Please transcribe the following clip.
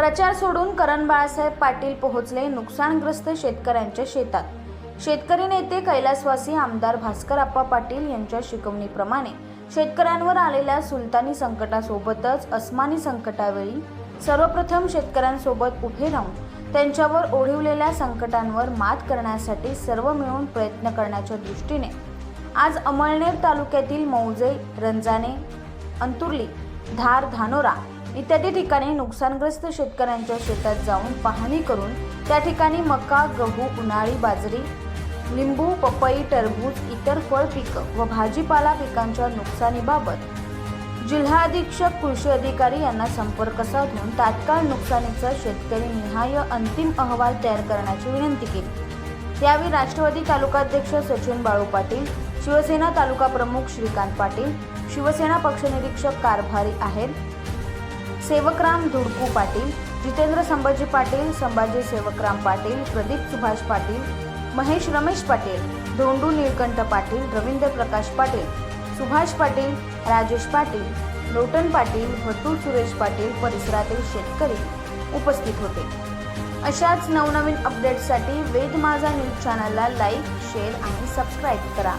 प्रचार सोडून करण बाळासाहेब पाटील पोहोचले नुकसानग्रस्त शेतकऱ्यांच्या शेतात. शेतकरी नेते कैलासवासी आमदार भास्कर आप्पा पाटील यांच्या शिकवणीप्रमाणे शेतकऱ्यांवर आलेल्या सुलतानी संकटासोबतच अस्मानी संकटावेळी सर्वप्रथम शेतकऱ्यांसोबत उभे राहून त्यांच्यावर ओढिवलेल्या संकटांवर मात करण्यासाठी सर्व मिळून प्रयत्न करण्याच्या दृष्टीने आज अमळनेर तालुक्यातील मौजे रंजाने अंतुर्ली धार धानोरा इत्यादी ठिकाणी नुकसानग्रस्त शेतकऱ्यांच्या शेतात जाऊन पाहणी करून त्या ठिकाणी मका गहू उन्हाळी बाजरी लिंबू पपई टरबूज इतर फळ पिकं व भाजीपाला पिकांच्या नुकसानीबाबत जिल्हा अधीक्षक कृषी अधिकारी यांना संपर्क साधून तात्काळ नुकसानीचा शेतकरी निहाय अंतिम अहवाल तयार करण्याची विनंती केली. यावेळी राष्ट्रवादी तालुकाध्यक्ष सचिन बाळू पाटील शिवसेना तालुका प्रमुख श्रीकांत पाटील शिवसेना पक्षनिरीक्षक कारभारी आहेत सेवकराम धुडकू पाटील जितेंद्र संभाजी पाटील संभाजी सेवकराम पाटील प्रदीप सुभाष पाटील महेश रमेश पाटील धोंडू नीलकंठ पाटील रवींद्र प्रकाश पाटील सुभाष पाटील राजेश पाटील लोटन पाटील भटू सुरेश पाटील परिसरातील शेतकरी उपस्थित होते. अशाच नवनवीन अपडेट्ससाठी वेद माझा न्यूज चॅनलला लाईक शेअर आणि सबस्क्राईब करा.